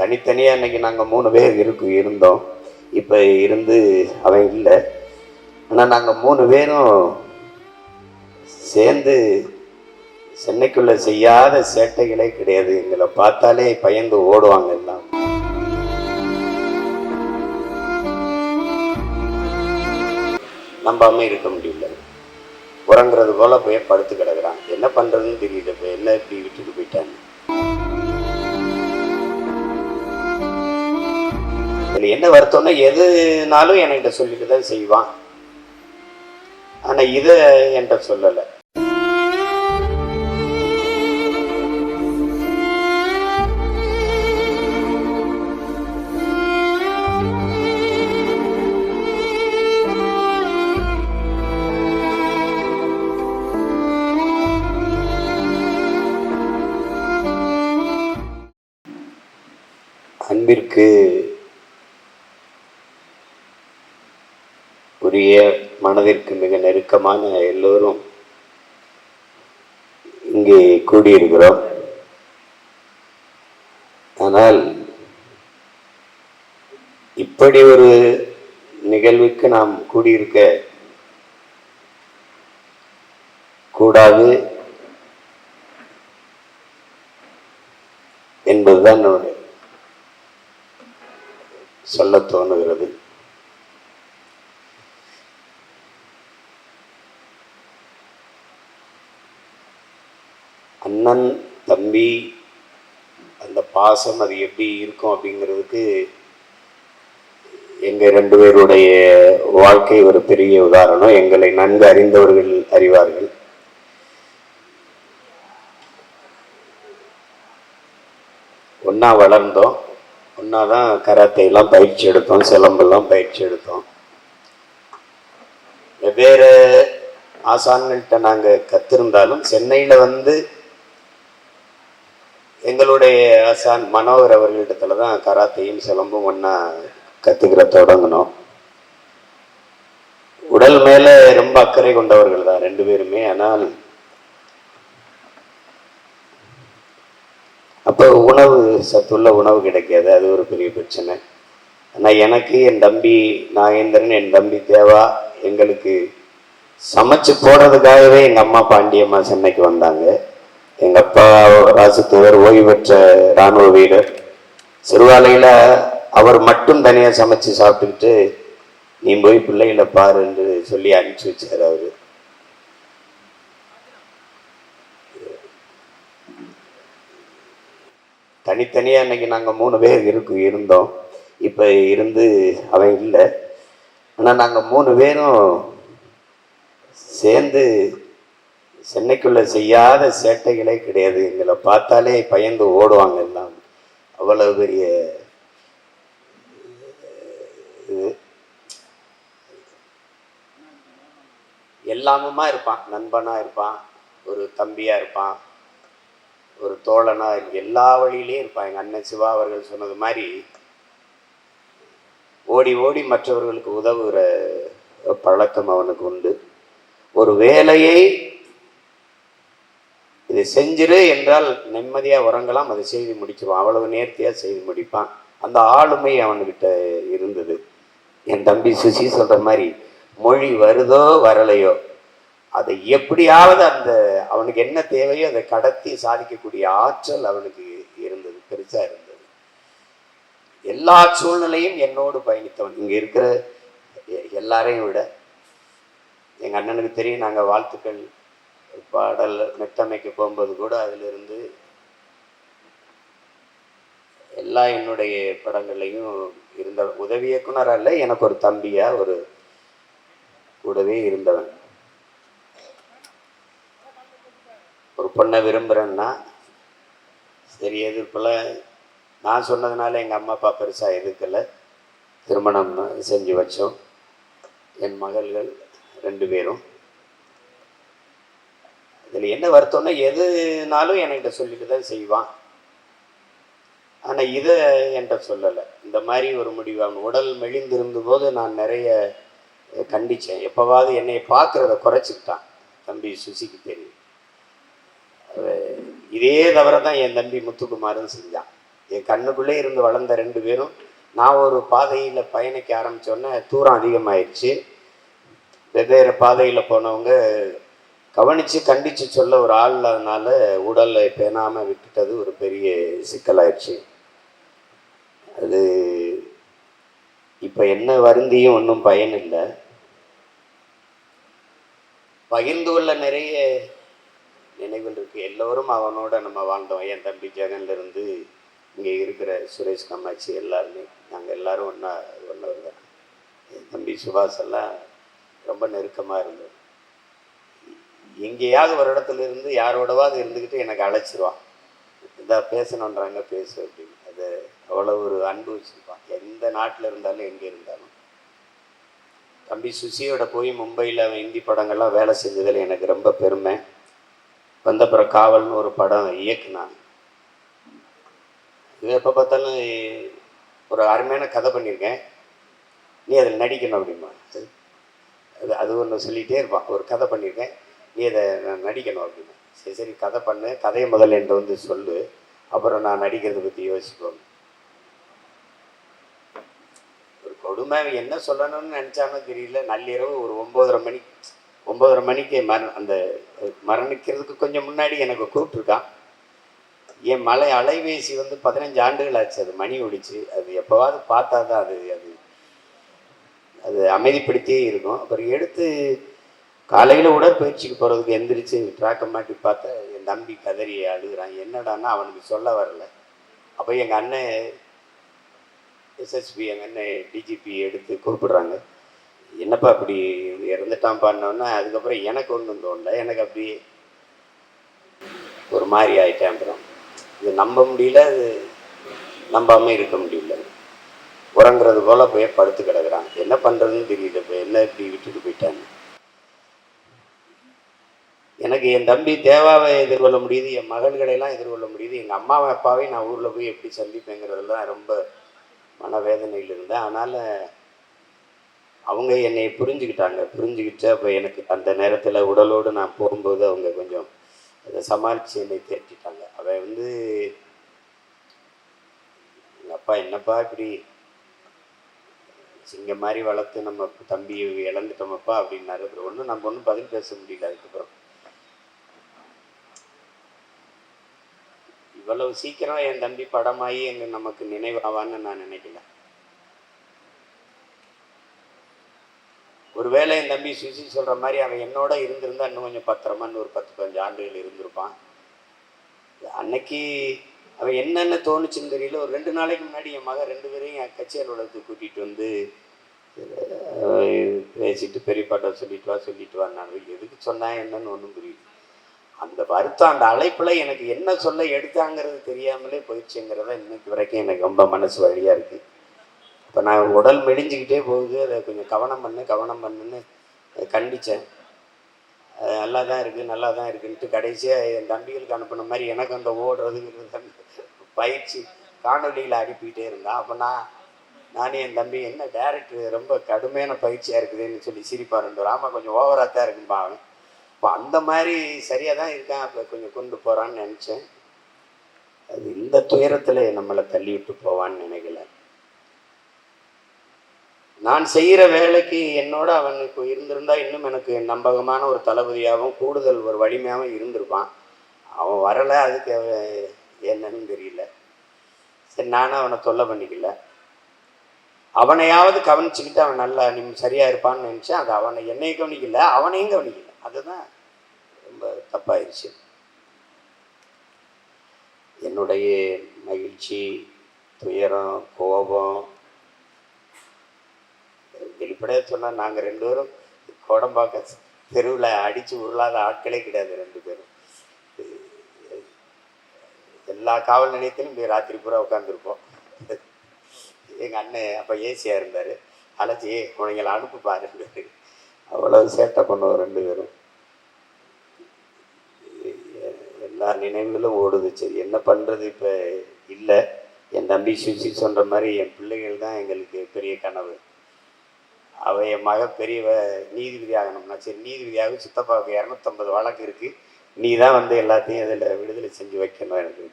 தனித்தனியாக இன்றைக்கி நாங்கள் மூணு பேர் இருக்கு இருந்தோம். இப்போ இருந்து அவன் இல்லை. ஆனால் நாங்கள் மூணு பேரும் சேர்ந்து சென்னைக்குள்ள செய்யாத சேட்டைகளே கிடையாது. எங்களை பார்த்தாலே பயந்து ஓடுவாங்க எல்லாம். நம்பாமல் இருக்க முடியல. உறங்குறது போல போய் படுத்து கிடக்குறான். என்ன பண்றதுன்னு தெரியல. இப்போ என்ன இப்படி விட்டுட்டு போயிட்டாங்க? அதில் என்ன வருத்தம்னா எதுனாலும் என்கிட்ட சொல்லிட்டு தான் செய்வான். ஆனா இதை என்கிட்ட சொல்லலை. மனதிற்கு மிக நெருக்கமான எல்லோரும் இங்கே கூடியிருக்கிறோம். ஆனால் இப்படி ஒரு நிகழ்வுக்கு நாம் கூடியிருக்க கூடாது என்பதுதான் சொல்ல தோணுகிறது. அண்ணன் தம்பி அந்த பாசம் அது எப்படி இருக்கும் அப்படிங்கிறதுக்கு எங்கள் ரெண்டு பேருடைய வாழ்க்கை ஒரு பெரிய உதாரணம். எங்களை நன்கு அறிந்தவர்கள் அறிவார்கள். ஒன்றா வளர்ந்தோம். ஒன்றா தான் கராத்தே எல்லாம் பயிற்சி எடுத்தோம் சிலம்பெல்லாம் பயிற்சி எடுத்தோம். வெவ்வேறு ஆசான்கள்கிட்ட நாங்கள் கத்திருந்தாலும் சென்னையில் வந்து எங்களுடைய ஆசான் மனோகர் அவர்களிடத்துல தான் கராத்தையும் சிலம்பும் ஒன்றா கற்றுக்கிற தொடங்கினோம். உடல் மேலே ரொம்ப அக்கறை கொண்டவர்கள் தான் ரெண்டு பேருமே. ஆனால் அப்போ உணவு சத்துள்ள உணவு கிடைக்காது. அது ஒரு பெரிய பிரச்சனை. ஆனால் எனக்கு என் தம்பி நாகேந்திரன் என் தம்பி தேவா எங்களுக்கு சமைச்சு போடுறதுக்காகவே எங்கள் அம்மா பாண்டியம்மா சென்னைக்கு வந்தாங்க. எங்கள் அப்பா ராசத்தவர் ஓய்வு பெற்ற இராணுவ வீரர்? சிறுவாலையில் அவர் மட்டும் தனியாக சமைச்சு சாப்பிட்டுக்கிட்டு நீ போய் பிள்ளைகளை பாரு என்று சொல்லி அனுப்பிச்சி வச்சார் அவர். தனித்தனியாக இன்னைக்கு நாங்கள் மூணு பேர் இருக்கு இருந்தோம். இப்போ இருந்து அவன் இல்லை. ஆனால் நாங்கள் மூணு பேரும் சேர்ந்து சென்னைக்குள்ள செய்யாத சேட்டைகளே கிடையாது. எங்களை பார்த்தாலே பயந்து ஓடுவாங்க எல்லாம். அவ்வளவு பெரிய இது. எல்லாமுமா இருப்பான். நண்பனா இருப்பான். ஒரு தம்பியா இருப்பான். ஒரு தோழனா எல்லா வழியிலையும் இருப்பான். எங்கள் அண்ணன் சிவா அவர்கள் சொன்னது மாதிரி ஓடி ஓடி மற்றவர்களுக்கு உதவுகிற பழக்கம் அவனுக்கு உண்டு. ஒரு வேலையை இதை செஞ்சிரு என்றால் நிம்மதியாக உறங்கலாம். அதை செய்து முடிச்சிருவான். அவ்வளவு நேர்த்தியாக செய்து முடிப்பான். அந்த ஆளுமை அவன்கிட்ட இருந்தது. என் தம்பி சுசி சொல்கிற மாதிரி மொழி வருதோ வரலையோ அதை எப்படியாவது அந்த அவனுக்கு என்ன தேவையோ அதை கடத்தி சாதிக்கக்கூடிய ஆற்றல் அவனுக்கு இருந்தது. பெருசாக இருந்தது. எல்லா சூழ்நிலையும் என்னோடு பயணித்தவன். இங்கே இருக்கிற எல்லாரையும் விட எங்கள் அண்ணனுக்கு தெரியும். நாங்கள் வாழ்த்துக்கள் பாடல் மெத்தமைக்கு போகும்போது கூட அதிலிருந்து எல்லா என்னுடைய படங்கள்லையும் இருந்த உதவி இயக்குனர் அல்ல எனக்கு ஒரு தம்பியாக ஒரு கூடவே இருந்தவன். ஒரு பொண்ணை விரும்புகிறேன்னா சரி எதிர்ப்பில் நான் சொன்னதுனால எங்கள் அம்மா அப்பா பெருசாக எதிர்க்கலை திருமணம் செஞ்சு வச்சோம். என் மகள்கள் ரெண்டு பேரும். இதில் என்ன வருத்தம்னா எதுனாலும் என்கிட்ட சொல்லிட்டு தான் செய்வான். ஆனால் இதை என்கிட்ட சொல்லலை. இந்த மாதிரி ஒரு முடிவு அவன் உடல் மெலிந்திருந்த போது நான் நிறைய கண்டித்தேன் எப்போவாவது என்னை பார்க்குறத குறைச்சிக்கிட்டான். தம்பி சுசிக்கு தெரியும். இதே தவிர தான் என் தம்பி முத்துக்குமாரும் செஞ்சான். என் கண்ணுக்குள்ளே இருந்து வளர்ந்த ரெண்டு பேரும் நான் ஒரு பாதையில் பயணிக்க ஆரம்பித்தோன்னே தூரம் அதிகமாயிடுச்சு வெவ்வேறு பாதையில் போனவங்க கவனித்து கண்டித்து சொல்ல ஒரு ஆள் இல்லாதனால உடலை பேணாமல் விட்டுட்டது ஒரு பெரிய சிக்கலாயிடுச்சு. அது இப்போ என்ன வருந்தியும் ஒன்றும் பயன் இல்லை. பகிர்ந்து கொள்ள நிறைய நினைவுகள் இருக்குது எல்லோரும் அவனோட நம்ம வாழ்ந்தோம். என் தம்பி ஜெகன்லேருந்து இங்கே இருக்கிற சுரேஷ் காமாட்சி எல்லாருமே. நாங்கள் எல்லாரும் ஒன்றா ஒன்றவர் தான் என் தம்பி சுபாஷ் எல்லாம் ரொம்ப நெருக்கமாக இருந்தோம். எங்கேயாவது ஒரு இடத்துல இருந்து யாரோடவாது இருந்துக்கிட்டு எனக்கு அழைச்சிருவான். இதாக பேசணுன்றாங்க பேசு அப்படின்னு. அது அவ்வளோ ஒரு அன்பு வச்சுருப்பான். எந்த நாட்டில் இருந்தாலும் எங்கே இருந்தாலும். தம்பி சுசியோட போய் மும்பையில் அவன் இந்தி படங்கள்லாம் வேலை செஞ்சதில் எனக்கு ரொம்ப பெருமை. வந்தப்புறம் காவல்னு ஒரு படம் இயக்குனான் இது எப்போ பார்த்தாலும் ஒரு அருமையான கதை பண்ணியிருக்கேன். நீ அதில் நடிக்கணும் அப்படிமா அது அது ஒன்று சொல்லிகிட்டே இருப்பான். ஒரு கதை பண்ணியிருக்கேன். நீ அதை நான் நடிக்கணும் அப்படின்னு. சரி சரி கதை பண்ணு கதையை முதல்ல என்று வந்து சொல்லு அப்புறம் நான் நடிக்கிறதை பற்றி யோசிப்போம். ஒரு கொடுமை என்ன சொல்லணும்னு நினச்சானோ தெரியல. நள்ளிரவு ஒரு ஒம்போதரை மணி ஒம்போதரை மணிக்கு மர அந்த மரணிக்கிறதுக்கு கொஞ்சம் முன்னாடி எனக்கு கூப்பிட்ருக்கான் என் மலை அலைபேசி வந்து பதினஞ்சு ஆண்டுகள் ஆச்சு. அது மணி ஒடிச்சு அது எப்போவாவது பார்த்தா தான் அது அது அது அமைதிப்படுத்தியே இருக்கும். அப்புறம் எடுத்து காலையில் உடற்பயிற்சிக்கு போகிறதுக்கு எந்திரிச்சு ட்ராக்கை மாட்டி பார்த்தா என் தம்பி கதறி அழுகிறான். என்னடான்னா அவனுக்கு சொல்ல வரல. அப்போ எங்கள் அண்ணன் எஸ்எஸ்பி எங்கள் அண்ணன் டிஜிபி எடுத்து கூப்பிடுறாங்க. என்னப்பா அப்படி இறந்துட்டான் பண்ணோன்னா அதுக்கப்புறம் எனக்கு ஒன்றும் தோணல. எனக்கு அப்படியே ஒரு மாதிரி ஆயிட்டேன் அப்புறம். இது நம்ப முடியல அது நம்பாமல் இருக்க முடியல. உறங்குறது போல் போய் படுத்து கிடக்குறான். என்ன பண்ணுறதுன்னு தெரியல இப்போ என்ன இப்படி விட்டுட்டு போயிட்டாங்க எனக்கு என் தம்பி தேவாவை எதிர்கொள்ள முடியுது என் மகள்களையெல்லாம் எதிர்கொள்ள முடியுது. எங்கள் அம்மாவை அப்பாவையும் நான் ஊரில் போய் எப்படி சந்திப்பேங்கிறதெல்லாம் ரொம்ப மனவேதனையில் இருந்தேன். அதனால் அவங்க என்னை புரிஞ்சுக்கிட்டாங்க. புரிஞ்சுக்கிட்டு அப்போ எனக்கு அந்த நேரத்தில் உடலோடு நான் போகும்போது அவங்க கொஞ்சம் அதை சமாளித்து என்னை தேற்றிட்டாங்க. அவன் வந்து எங்கள் அப்பா என்னப்பா இப்படி சிங்க மாதிரி வளர்த்து நம்ம தம்பி இழந்துட்டோமப்பா அப்படின்னாரு. அப்புறம் ஒன்றும் நம்ம ஒன்றும் பதில் பேச முடியல. அதுக்கப்புறம் அவ்வளவு சீக்கிரம் என் தம்பி படமாகி எங்க நமக்கு நினைவாவான்னு நான் நினைக்கல. ஒருவேளை என் தம்பி சுசி சொல்ற மாதிரி அவன் என்னோட இருந்திருந்தா இன்னும் கொஞ்சம் பத்திரமா ஒரு பத்து பதினஞ்சு ஆண்டுகள் இருந்திருப்பான். அன்னைக்கு அவன் என்னென்ன தோணுச்சுன்னு தெரியல. ஒரு ரெண்டு நாளைக்கு முன்னாடி என் மகன் ரெண்டு பேரையும் என் கட்சி அலுவலகத்துக்கு கூட்டிகிட்டு வந்து பேசிட்டு பெரியப்பாட்ட சொல்லிட்டு வா சொல்லிட்டு வா நான் எதுக்கு சொன்னேன் என்னன்னு ஒன்றும் புரியல. அந்த வருத்தம் அந்த அழைப்புல எனக்கு என்ன சொல்ல எடுத்தாங்கிறது தெரியாமலே போயிடுச்சுங்கிறத இன்னைக்கு வரைக்கும் எனக்கு ரொம்ப மனசு வழியா இருக்கு. இப்போ நான் உடல் மெடிஞ்சுக்கிட்டே போகுது அதை கொஞ்சம் கவனம் பண்ணு கவனம் பண்ணுன்னு கண்டித்தேன் நல்லா தான் இருக்குது நல்லா தான் இருக்குன்ட்டு கடைசியாக என் தம்பிகளுக்கு அனுப்பின மாதிரி எனக்கு அந்த ஓடுறதுங்கிறது அந்த பயிற்சி காணொலியில் அனுப்பிக்கிட்டே இருந்தான். அப்போ நான் நானே என் தம்பி என்ன டேரக்டர் ரொம்ப கடுமையான பயிற்சியாக இருக்குதுன்னு சொல்லி சிரிப்பார். ரெண்டு ராமா கொஞ்சம் ஓவராக தான் இருக்குன்னு அவன். இப்போ அந்த மாதிரி சரியாக தான் இருக்கான். அப்போ கொஞ்சம் கொண்டு போகிறான்னு நினச்சேன். அது இந்த துயரத்தில் நம்மளை தள்ளி விட்டு போவான்னு நினைக்கல. நான் செய்கிற வேலைக்கு என்னோட அவனுக்கு இருந்திருந்தா இன்னும் எனக்கு நம்பகமான ஒரு தளபதியாகவும் கூடுதல் ஒரு வலிமையாகவும் இருந்திருப்பான். அவன் வரலை அதுக்கு என்னன்னு தெரியல. சரி நானும் அவனை தொல்லை பண்ணிக்கல. அவனையாவது கவனிச்சுக்கிட்டு அவன் நல்லா நீ சரியாக இருப்பான்னு நினச்சேன். அது அவனை என்னையும் கவனிக்கல அவனையும் கவனிக்கல. அதுதான் ரொம்ப தப்பாயிருச்சு. என்னுடைய மகிழ்ச்சி துயரம் கோபம் வெளிப்படையாக சொன்னால் நாங்கள் ரெண்டு பேரும் கோடம்பாக்க தெருவில் அடித்து உருளாத ஆட்களே கிடையாது ரெண்டு பேரும். எல்லா காவல் நிலையத்திலும் போய் ராத்திரி பூரா உட்காந்துருப்போம் எங்கள் அண்ணன் அப்போ ஏசியாக இருந்தார். அழைச்சி ஏ உனங்களை அனுப்பு பாருன்னாரு அவ்வளோ சேட்டை பண்ணுவோம் ரெண்டு பேரும். எல்லா நினைவுகளும் ஓடுது சரி என்ன பண்ணுறது இப்போ? இல்லை. என் தம்பி சுசி சொல்கிற மாதிரி என் பிள்ளைகள் தான் எங்களுக்கு பெரிய கனவு. அவ என் மக பெரியவ நீதிபதி ஆகணும்னா சரி நீதிபதியாக சித்தப்பாவுக்கு இரநூத்தம்பது வழக்கு இருக்குது நீ தான் வந்து எல்லாத்தையும் அதில் விடுதலை செஞ்சு வைக்கணும் எனக்கு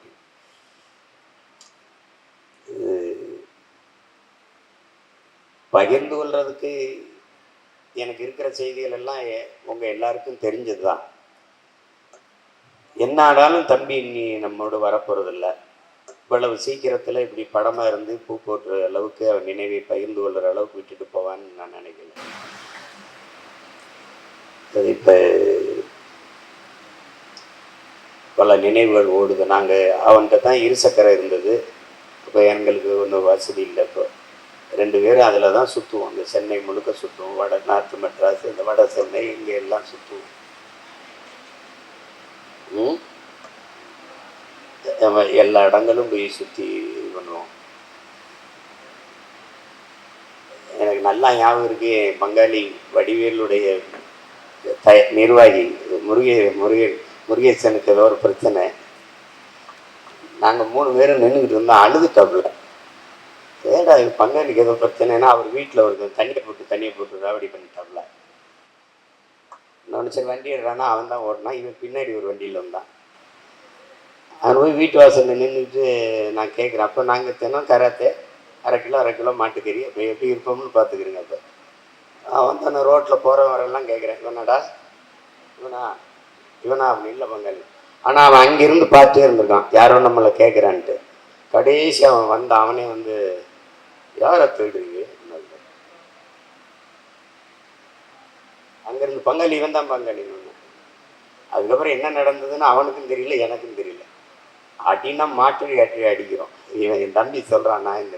பகிர்ந்து கொள்றதுக்கு எனக்கு இருக்கிற செய்திகள் எல்லாம் எ- எல்லாருக்கும் தெரிஞ்சது தான் என்னாடாலும் தம்பி நீ நம்மோடு வரப்போகிறதில்ல இவ்வளவு சீக்கிரத்தில் இப்படி படமாக இருந்து பூ போட்டுற அளவுக்கு அவன் நினைவை பகிர்ந்து கொள்கிற அளவுக்கு விட்டுட்டு போவான்னு நான் நினைக்கல. அது இப்போ பல நினைவுகள் ஓடுது. நாங்கள் அவன்கிட்ட தான் இருசக்கரை இருந்தது. இப்போ எங்களுக்கு ஒன்றும் வசதி இல்லை இப்போ. ரெண்டு பேரும் அதில் தான் சுற்றுவோம் இந்த சென்னை முழுக்க சுற்றுவோம் வட நார்த்து மெட்ராஸ் இந்த வட சென்னை இங்கே எல்லாம் சுற்றுவோம் எல்லா இடங்களும் போய் சுற்றி இது பண்ணுவோம். எனக்கு நல்லா ஞாபகம் இருக்கு பங்காளி வடிவேலுடைய த நிர்வாகி முருகே முருகே முருகேசனுக்கு ஏதோ ஒரு பிரச்சனை. நாங்கள் மூணு பேரும் நின்றுக்கிட்டு இருந்தோம் அழுதுட்டாப்புல ஏண்டா இது பங்கனுக்கு ஏதோ பிரச்சனைனா அவர் வீட்டில் ஒரு தண்ணியை போட்டு தண்ணியை போட்டு ராவடி பண்ணிட்டாப்புல நான் சரி வண்டி எடுறானா அவன் தான் ஓடினான் இவன் பின்னாடி ஒரு வண்டியில் வந்தான். அவன் போய் வீட்டு வாசலில் நின்றுட்டு நான் கேட்குறேன் அப்போ நாங்கள் தினம் கராத்தே அரை கிலோ அரை கிலோ மாட்டுக்கறி அப்போ எப்படி இருப்போம்னு பார்த்துக்கிறேங்க அப்போ. அவன் தானே ரோட்டில் போகிற வரலாம் கேட்குறேன் இவனடா இவனா இவனா அப்படி இல்லை பங்காளி. ஆனால் அவன் அங்கேருந்து பார்த்துட்டே இருந்திருக்கான். யாரோ நம்மளை கேட்குறான்ட்டு கடைசி அவன் வந்த அவனே வந்து யாரை தேடுறீங்க அங்கேருந்து பங்காளி இவன் தான் பங்காளி. அதுக்கப்புறம் என்ன நடந்ததுன்னு அவனுக்கும் தெரியல எனக்கும் தெரியல. அடின்னா மாற்றி அட்டி அடிக்கிறோம். இவன் என் தம்பி சொல்கிறான் நான் இந்த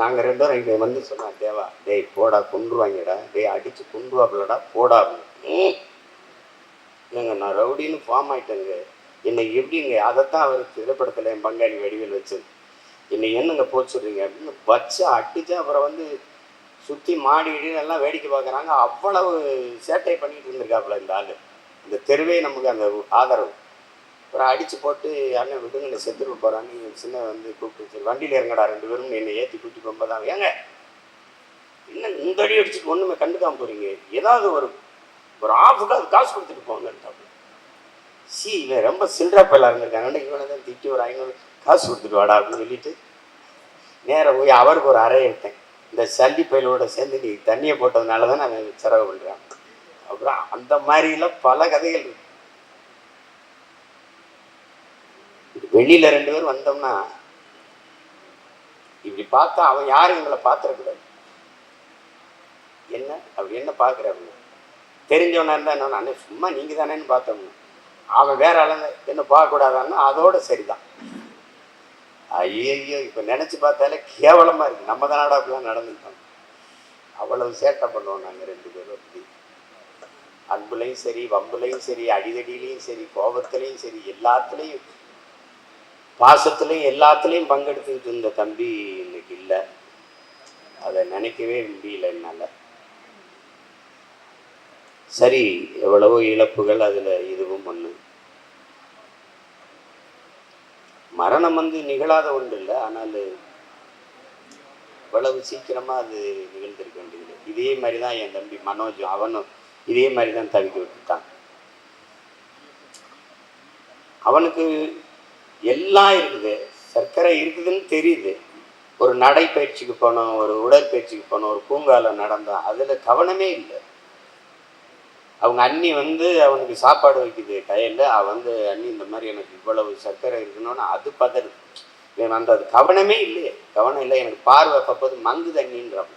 நாங்கள் ரெண்டு பேரும் இங்கே வந்து சொன்னான் தேவா டேய் போடா கொண்டுருவாங்கடா டேய் அடித்து கொண்டுருவாப்புலடா போடா. அப்படின்னு. ஏங்க நான் ரவுடின்னு ஃபார்ம் ஆயிட்டேங்க. என்னை எப்படிங்க அதைத்தான் அவர் திரைப்படத்தில் என் பங்காளி வடிவில் வச்சது. என்னை என்னங்க போச்சுடுறீங்க அப்படின்னு வச்சு அடிச்சு அப்புறம் வந்து சுற்றி மாடி இடி எல்லாம் வேடிக்கை பார்க்குறாங்க. அவ்வளவு சேட்டை பண்ணிட்டு இருந்திருக்காப்புல இந்த ஆள். இந்த தெருவே நமக்கு அந்த ஆதரவு. அப்புறம் அடித்து போட்டு அண்ணன் விடுங்க நீ செத்துட்டு போகிறான்னு என் சின்ன வந்து கூப்பிட்டு சரி வண்டியில் இறங்கடா ரெண்டு பேரும் என்னை ஏற்றி கூட்டி போகும்போது ஏங்க என்ன இந்த அடி அடிச்சுட்டு ஒன்றுமே கண்டுக்காம போகிறீங்க ஏதாவது ஒரு ஒரு ஆஃபுக்கு அது காசு கொடுத்துட்டு போங்கன்ட்டாப்புல. சி இவன் ரொம்ப சில்லற பையலாக இருந்திருக்காங்க. இவனை தான் திட்டி ஒரு ஐநூறு காசு கொடுத்துட்டு வாடா அப்படின்னு சொல்லிட்டு நேராக போய் அவருக்கு ஒரு அறை எடுத்தேன். இந்த சல்லி பயிலோட சேர்ந்து நீ தண்ணியை போட்டதுனால தான் நான் செலவு பண்ணுறேன் அப்புறம் அந்த மாதிரிலாம் பல கதைகள் இருக்கு. வெளியில ரெண்டு பேரும் வந்தோம்னா இப்படி பார்த்தா அவன் யாரும் எங்களை பார்த்துடக்கூடாது என்ன? அப்படி என்ன பார்க்குறாங்க தெரிஞ்சவனா இருந்தா என்ன? சும்மா நீங்க தானேன்னு பார்த்தோம்னா அவன் வேற ஆளுங்க. என்ன பார்க்கக்கூடாதான்னு அதோட சரிதான். ஐயோ இப்போ நினச்சி பார்த்தாலே கேவலமாக இருக்கு. நம்ம தான் அப்படிலாம் நடந்துட்டோம் அவ்வளவு சேட்டை பண்ணுவோம் நாங்கள் ரெண்டு பேரும் அப்படி. அன்புலையும் சரி வம்புலையும் சரி அடிதடியிலையும் சரி கோபத்துலையும் சரி எல்லாத்துலேயும் பாசத்துலையும் எல்லாத்துலேயும் பங்கெடுத்துக்கிட்டு இருந்த தம்பி இன்னைக்கு இல்லை. அதை நினைக்கவே முடியல என்னால். சரி எவ்வளவோ இழப்புகள் அதில் இதுவும் ஒன்று மரணம் வந்து நிகழாத ஒன்று இல்லை ஆனால் இவ்வளவு சீக்கிரமாக அது நிகழ்ந்திருக்க வேண்டியது இதே மாதிரி தான் என் தம்பி மனோஜும் அவனும் இதே மாதிரி தான் தவிக்க விட்டுட்டான். அவனுக்கு எல்லாம் இருக்குது. சர்க்கரை இருக்குதுன்னு தெரியுது. ஒரு நடைப்பயிற்சிக்கு போனோம் ஒரு உடற்பயிற்சிக்கு போனோம் ஒரு பூங்காவில் நடந்தான் அதில் கவனமே இல்லை. அவங்க அண்ணி வந்து அவனுக்கு சாப்பாடு வைக்குது கையில். அவன் வந்து அண்ணி இந்த மாதிரி எனக்கு இவ்வளவு சர்க்கரை இருக்கணும்னு அது பதறு. இவன் வந்து அது கவனமே இல்லையே. கவனம் இல்லை. எனக்கு பார்வை அப்போது மங்கு தண்ணின்றான்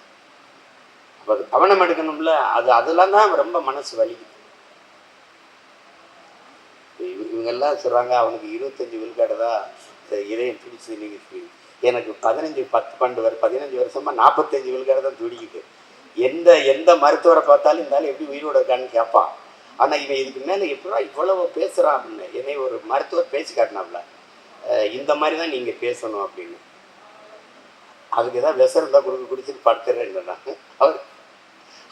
அப்போ அது கவனம் எடுக்கணும்ல. அது அதெல்லாம் தான் ரொம்ப மனசு வலிக்குது. இவ- இவங்கெல்லாம் சொல்கிறாங்க அவனுக்கு இருபத்தஞ்சி விழுக்காடு தான் இந்த இதயம் துடிச்சு நீங்க எனக்கு பதினஞ்சு பத்து பன்னெண்டு வரை பதினஞ்சு வருஷமா நாற்பத்தஞ்சு விழுக்காடு தான் துடிக்குது. எந்த எந்த மருத்துவரை பார்த்தாலும் இந்த ஆள் எப்படி உயிரோடு இருக்கான்னு கேட்பான். ஆனால் இவன் இதுக்கு மேலே எப்படா இவ்வளவு பேசுகிறான் அப்படின்னு என்னை ஒரு மருத்துவர் பேச்சு காட்டினாப்ல. இந்த மாதிரி தான் நீங்கள் பேசணும் அப்படின்னு. அதுக்கு ஏதாவது விஷம் இருந்தால் கொடுக்க குடிச்சிட்டு படுத்துறேன்னு அவர்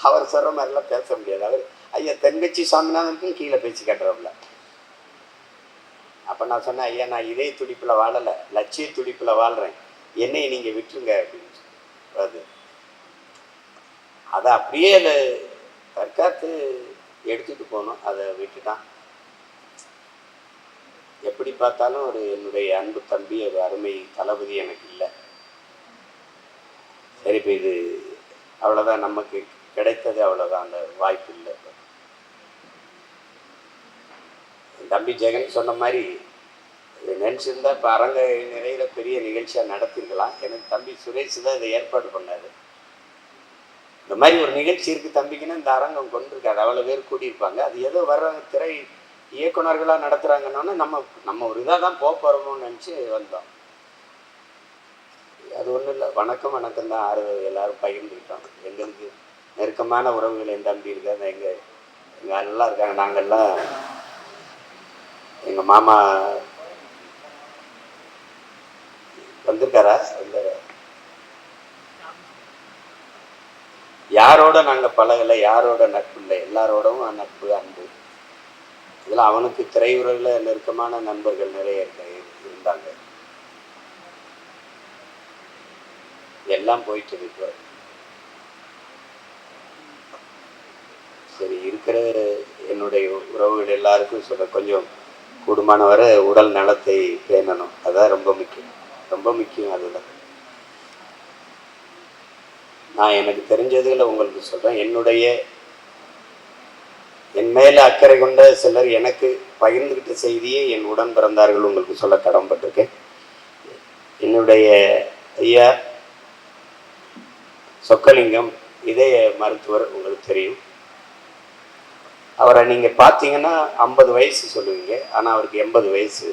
அவர் சொல்கிற மாதிரிலாம் பேச முடியாது. அவர் ஐயா தென்கட்சி சாமிநாதனுக்கும் கீழே பேச்சு காட்டுறாப்புல அப்போ நான் சொன்னேன் ஐயா நான் இதே துடிப்பில் வாழலை லட்சிய துடிப்பில் வாழ்கிறேன் என்னையை நீங்கள் விட்டுருங்க அப்படின்னு. சொல்லி. அது அதை அப்படியே அதை தற்காத்து எடுத்துகிட்டு போனோம் அதை விட்டுட்டான். எப்படி பார்த்தாலும் ஒரு என்னுடைய அன்பு தம்பி ஒரு அருமை தளபதி எனக்கு இல்லை. சரி இப்போ இது அவ்வளோதான் நமக்கு கிடைத்தது அவ்வளோதான் அந்த வாய்ப்பு இல்லை. தம்பி ஜெகன் சொன்ன மாதிரி இது நினச்சிருந்தா இப்போ அரங்க நிறையில் பெரிய நிகழ்ச்சியாக நடத்திருக்கலாம் எனக்கு தம்பி சுரேஷ் தான் இதை ஏற்பாடு பண்ணாரு. இந்த மாதிரி ஒரு நிகழ்ச்சி இருக்குது தம்பிக்குன்னு இந்த அரங்கம் கொண்டிருக்காது அவ்வளோ பேர் கூடியிருப்பாங்க. அது ஏதோ வர்ற திரை இயக்குனர்களாக நடத்துகிறாங்கன்னொன்னே நம்ம நம்ம ஒரு இதாக தான் போக போகிறோம்னு நினச்சி வந்தோம். அது ஒன்றும் இல்லை. வணக்கம் வணக்கம் தான் ஆறு எல்லோரும் பகிர்ந்துக்கிட்டோம். எங்களுக்கு நெருக்கமான உறவுகள் என் தம்பி இருக்காங்க எங்கள் எங்கள் எல்லாம் இருக்காங்க. நாங்கள்லாம் எங்கள் மாமா வந்திருக்காரா இந்த யாரோட நாங்கள் பழகலை யாரோட நட்பு இல்லை எல்லாரோடவும் நட்பு அன்பு. இதில் அவனுக்கு திரையுறையில் நெருக்கமான நண்பர்கள் நிறைய இருந்தாங்க. எல்லாம் போயிட்டு இருக்கு. சரி இருக்கிற என்னுடைய உறவுகள் எல்லாருக்கும் சொல்ல கொஞ்சம் கூடுமான வரை உடல் நலத்தை பேணணும். அதான் ரொம்ப முக்கியம். ரொம்ப முக்கியம் அதுதான் நான் எனக்கு தெரிஞ்சதுல உங்களுக்கு சொல்கிறேன் என்னுடைய என் மேலே அக்கறை கொண்ட சிலர் எனக்கு பகிர்ந்துகிட்ட செய்தியை என் உடன் பிறந்தார்கள் உங்களுக்கு சொல்ல கடன்பட்டிருக்கேன் என்னுடைய ஐயா சொக்கலிங்கம் இதய மருத்துவர் உங்களுக்கு தெரியும். அவரை நீங்கள் பார்த்தீங்கன்னா ஐம்பது வயசு சொல்லுவீங்க. ஆனால் அவருக்கு எண்பது வயசு.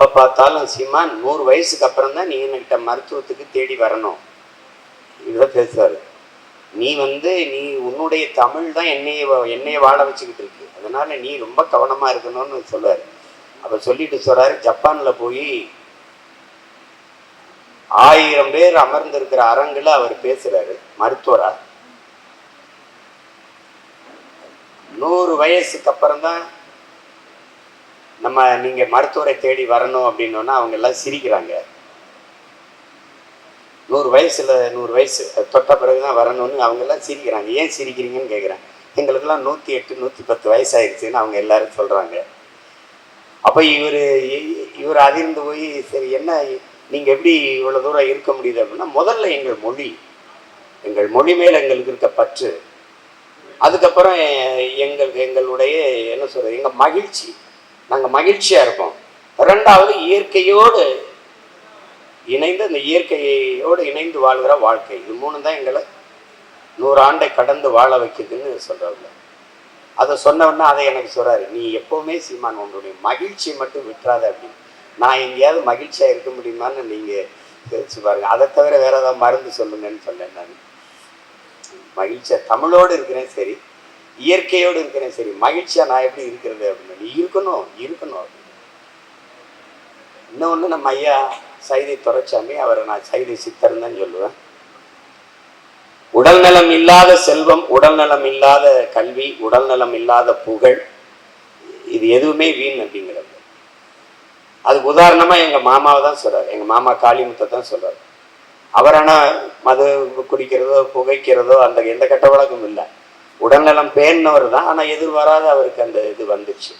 எப்போ பார்த்தாலும் சீமான் நூறு வயசுக்கு அப்புறம் தான் நீ என்கிட்ட மருத்துவத்துக்கு தேடி வரணும். இதுதான் பேசுவார் நீ வந்து நீ உன்னுடைய தமிழ் தான் என்னைய வா- என்னைய வாழ வச்சுக்கிட்டு இருக்கு. அதனால நீ ரொம்ப கவனமாக இருக்கணும்னு சொல்லுவார் அப்போ சொல்லிட்டு சொல்கிறாரு ஜப்பானில் போய் ஆயிரம் பேர் அமர்ந்திருக்கிற அரங்கில் அவர் பேசுகிறாரு மருத்துவராக நூறு வயசுக்கு அப்புறம் தான் நம்ம நீங்கள் மருத்துவரை தேடி வரணும் அப்படின்னோன்னா அவங்க எல்லாம் சிரிக்கிறாங்க. நூறு வயசில் நூறு வயசு தொட்ட பிறகு தான் வரணும்னு அவங்கெல்லாம் சிரிக்கிறாங்க. ஏன் சிரிக்கிறீங்கன்னு கேட்குறேன் எங்களுக்கெல்லாம் நூற்றி எட்டு நூற்றி பத்து வயசாகிடுச்சுன்னு அவங்க எல்லோரும் சொல்கிறாங்க அப்போ இவர் இவர் அதிர்ந்து போய் சரி என்ன நீங்கள் எப்படி இவ்வளோ தூரம் இருக்க முடியுது அப்படின்னா முதல்ல எங்கள் மொழி எங்கள் மொழி மேலே எங்களுக்கு இருக்க பற்று. அதுக்கப்புறம் எங்கள் எங்களுடைய என்ன சொல்கிறது எங்கள் மகிழ்ச்சி. நாங்கள் மகிழ்ச்சியாக இருப்போம். ரெண்டாவது இயற்கையோடு இணைந்து அந்த இயற்கையோடு இணைந்து வாழ்கிற வாழ்க்கை. இது மூணு தான் எங்களை நூறு ஆண்டை கடந்து வாழ வைக்குதுன்னு சொல்கிறாங்க அதை சொன்னவொன்னே அதை எனக்கு சொல்கிறாரு நீ எப்போவுமே சீமான் உன்னுடைய மகிழ்ச்சியை மட்டும் விட்டுறாத அப்படின்னு. நான் எங்கேயாவது மகிழ்ச்சியாக இருக்க முடியுமான்னு நீங்கள் யோசிச்சு பாருங்க. அதை தவிர வேற ஏதாவது மருந்து சொல்லுங்கன்னு சொன்னேன் நான். மகிழ்ச்சியாக தமிழோடு இருக்கிறேன் சரி. இயற்கையோடு இருக்கிறேன். சரி மகிழ்ச்சியாக நான் எப்படி இருக்கிறது அப்படின்னு. நீ இருக்கணும் இருக்கணும் அப்படின்னு. இன்னொன்று நம்ம ஐயா சைதை துறைச்சாமி அவரை நான் சைதை சித்தர் தான் சொல்லுவேன். உடல் நலம் இல்லாத செல்வம் உடல் நலம் இல்லாத கல்வி உடல் நலம் இல்லாத புகழ் இது எதுவுமே வீண் அப்படிங்கிறது அதுக்கு உதாரணமாக எங்கள் மாமாவை தான் சொல்கிறார் எங்கள் மாமா காளிமுத்தை தான் சொல்கிறார் அவர் ஆனால் மது குடிக்கிறதோ புகைக்கிறதோ அந்த எந்த கெட்ட வழக்கம் இல்லை. உடல்நலம் பேணினவர் தான் ஆனால் எதிர்பாராத அவருக்கு அந்த இது வந்துச்சு.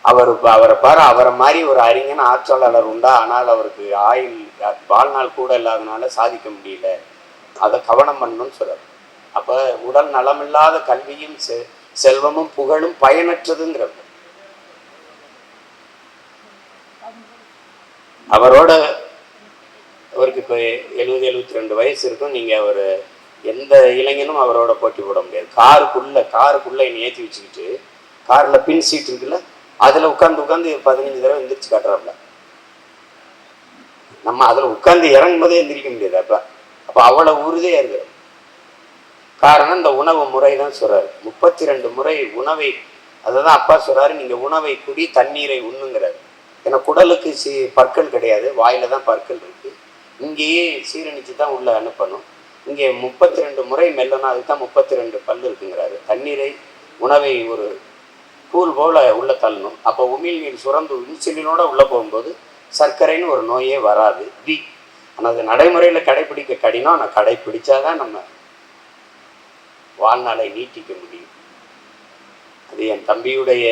அவர் அவரை பாரு அவரை மாதிரி ஒரு அறிஞன் ஆற்றலாளர் உண்டா? ஆனால் அவருக்கு ஆயுள் வாழ்நாள் கூட இல்லாதனால சாதிக்க முடியல. அதை கவனம் பண்ணணும்னு சொல்றாரு. அப்போ உடல் நலமில்லாத கல்வியும் செ- செல்வமும் புகழும் பயனற்றதுங்கிறது அவரோட அவருக்கு இப்போ எழுபது எழுபத்தி ரெண்டு வயசு இருக்கும். நீங்கள் அவர் எந்த இளைஞனும் அவரோட போட்டி போட முடியாது. காருக்குள்ளே காருக்குள்ளே என்னை ஏற்றி வச்சுக்கிட்டு காரில் பின் சீட் இருக்குல்ல அதில் உட்காந்து உட்காந்து பதினஞ்சு தடவை எந்திரிச்சு காட்டுறாப்புல. நம்ம அதில் உட்காந்து இறங்கும் போதே எந்திரிக்க முடியாது அப்போ. அப்போ அவ்வளோ உறுதியாக இருக்கிறோம். காரணம் இந்த உணவு முறை தான் சொல்கிறாரு முப்பத்தி ரெண்டு முறை உணவை அதை தான் அப்பா சொல்கிறாரு நீங்கள் உணவை குடி தண்ணீரை உண்ணுங்கிறாரு. ஏன்னா குடலுக்கு சி பற்கள் கிடையாது. வாயில தான் பற்கள் இருக்கு. இங்கேயே சீரணிச்சு தான் உள்ள அனுப்பணும். இங்கே முப்பத்தி ரெண்டு முறை மெல்லனா அதுக்கு தான் முப்பத்தி ரெண்டு பல் இருக்குங்கிறாரு. தண்ணீரை உணவை ஒரு கூல் போல உள்ள தள்ளணும். அப்போ உமிழ் நீர் சுரந்து இன்சுலினோட உள்ள போகும்போது சர்க்கரைன்னு ஒரு நோயே வராது. வி ஆனால் அது நடைமுறையில் கடைப்பிடிக்க கடினம். ஆனால் கடைப்பிடிச்சாதான் நம்ம வாழ்நாளை நீட்டிக்க முடியும். அது என் தம்பியுடைய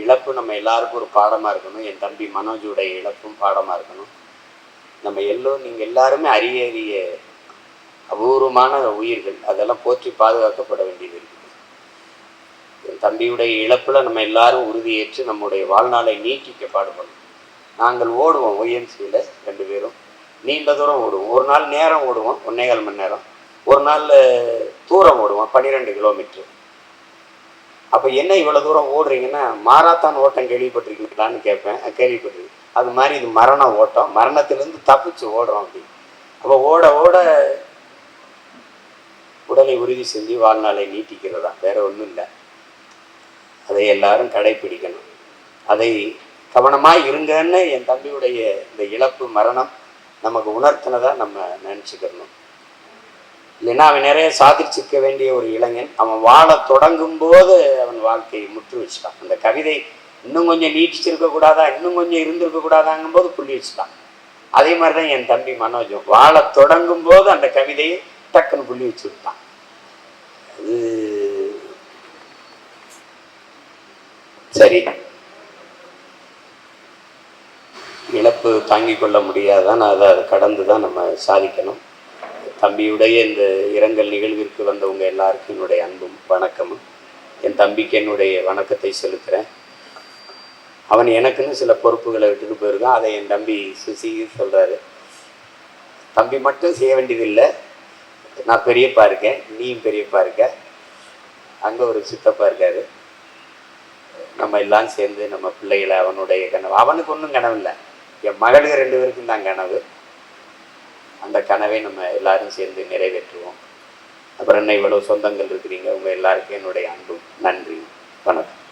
இழப்பு நம்ம எல்லாருக்கும் ஒரு பாடமாக இருக்கணும். என் தம்பி மனோஜுடைய இழப்பும் பாடமாக இருக்கணும். நம்ம எல்லோரும் நீங்கள் எல்லாருமே அரிய அரிய அபூர்வமான உயிர்கள் அதெல்லாம் போற்றி பாதுகாக்கப்பட வேண்டியது இருக்குது. என் தம்பியுடைய இழப்பில் நம்ம எல்லாரும் உறுதியேற்று நம்முடைய வாழ்நாளை நீட்டிக்க பாடுபடும். நாங்கள் ஓடுவோம் ஒய்என்சியில் ரெண்டு பேரும். நீண்ட தூரம் ஓடுவோம். ஒரு நாள் நேரம் ஓடுவோம் ஒன்னேகால் மணி நேரம். ஒரு நாள் தூரம் ஓடுவோம் பன்னிரெண்டு கிலோமீட்டர். அப்போ என்ன இவ்வளோ தூரம் ஓடுறீங்கன்னா மாராத்தான் ஓட்டம் கேள்விப்பட்டிருக்கீங்களான்னு கேட்பேன். கேள்விப்பட்டிருக்கேன் அது மாதிரி இது மரண ஓட்டம். மரணத்திலேருந்து தப்பிச்சு ஓடுறோம் அப்படி. அப்போ ஓட ஓட உடலை உறுதி செஞ்சு வாழ்நாளை நீட்டிக்கிறதா? வேற ஒன்றும் இல்லை. அதை எல்லாரும் கடைப்பிடிக்கணும். அதை கவனமாக இருங்கன்னு என் தம்பியுடைய இந்த இழப்பு மரணம் நமக்கு உணர்த்தினதா நம்ம நினச்சிக்கிறணும். இல்லைன்னா அவன் நிறைய சாதிச்சிருக்க வேண்டிய ஒரு இளைஞன் அவன் வாழ தொடங்கும் போது அவன் வாழ்க்கையை முற்று வச்சுட்டான். அந்த கவிதை இன்னும் கொஞ்சம் நீட்டிச்சிருக்க கூடாதா இன்னும் கொஞ்சம் இருந்திருக்க கூடாதாங்கும் போது புள்ளி வச்சுட்டான். அதே மாதிரி தான் என் தம்பி மனோஜும். வாழ தொடங்கும் போது அந்த கவிதையை டக்குன்னு புள்ளி வச்சுருப்பான். அது சரி. இழப்பு தாங்கிக் கொள்ள முடியாதான் அதை அதை கடந்து தான் நம்ம சாதிக்கணும். தம்பியுடைய இந்த இரங்கல் நிகழ்விற்கு வந்தவங்க எல்லாருக்கும் என்னுடைய அன்பும் வணக்கமும். என் தம்பிக்கு என்னுடைய வணக்கத்தை செலுத்துகிறேன் அவன் எனக்குன்னு சில பொறுப்புகளை விட்டுட்டு போயிருக்கான். அதை என் தம்பி சுசி சொல்கிறாரு தம்பி மட்டும் செய்ய வேண்டியதில்லை. நான் பெரியப்பா இருக்கேன் நீயும் பெரியப்பா இருக்க. அங்கே ஒரு சித்தப்பா இருக்காரு. நம்ம எல்லாம் சேர்ந்து நம்ம பிள்ளைகளை அவனுடைய கனவு. அவனுக்கு ஒன்றும் கனவு இல்லை என் மகளுக்கு ரெண்டு பேருக்கும் தான் கனவு. அந்த கனவை நம்ம எல்லாரும் சேர்ந்து நிறைவேற்றுவோம். அப்புறம் என்ன இவ்வளோ சொந்தங்கள் இருக்கிறீங்க? உங்கள் எல்லாருக்கும் என்னுடைய அன்பும் நன்றி வணக்கம்.